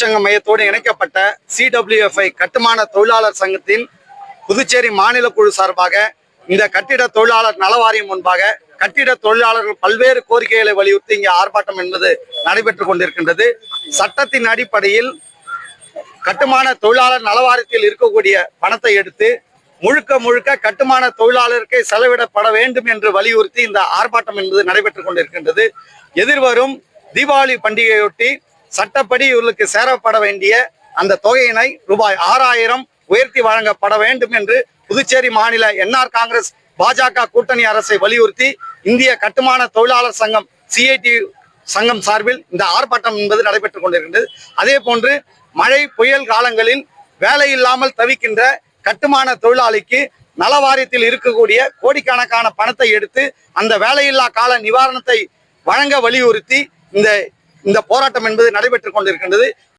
சங்க மையத்தோடு இணைக்கப்பட்ட சிடபிள்யூஎஃப்ஐ கட்டுமான தொழிலாளர் சங்கத்தின் புதுச்சேரி மாநில குழு சார்பாக இந்த கட்டிட தொழிலாளர் நலவாரியம் முன்பாக கட்டிட தொழிலாளர்கள் பல்வேறு கோரிக்கைகளை வலியுறுத்தி இங்கே ஆர்ப்பாட்டம் என்பது நடைபெற்றுக் கொண்டிருக்கின்றது. சட்டத்தின் அடிப்படையில் கட்டுமான தொழிலாளர் நலவாரியத்தில் இருக்கக்கூடிய பணத்தை எடுத்து முழுக்க முழுக்க கட்டுமான தொழிலாளருக்கு செலவிடப்பட வேண்டும் என்று வலியுறுத்தி இந்த ஆர்ப்பாட்டம் என்பது நடைபெற்றுக் கொண்டிருக்கின்றது. எதிர்வரும் தீபாவளி பண்டிகையொட்டி சட்டப்படி இவர்களுக்கு சேரப்பட வேண்டிய அந்த தொகையினை ரூபாய் ஆறாயிரம் உயர்த்தி வழங்கப்பட வேண்டும் என்று புதுச்சேரி மாநில என்ஆர் காங்கிரஸ் பாஜக கூட்டணி அரசை வலியுறுத்தி இந்திய கட்டுமான தொழிலாளர் சங்கம் சிஐடி சங்கம் சார்பில் இந்த ஆர்ப்பாட்டம் என்பது நடைபெற்றுக் கொண்டிருக்கின்றது. அதே போன்று மழை புயல் காலங்களில் வேலை இல்லாமல் தவிக்கின்ற கட்டுமான தொழிலாளிக்கு நலவாரியத்தில் இருக்கக்கூடிய கோடிக்கணக்கான பணத்தை எடுத்து அந்த வேலையில்லா கால நிவாரணத்தை வழங்க வலியுறுத்தி இந்த இந்த போராட்டம் என்பது நடைபெற்றுக் கொண்டிருக்கின்றது.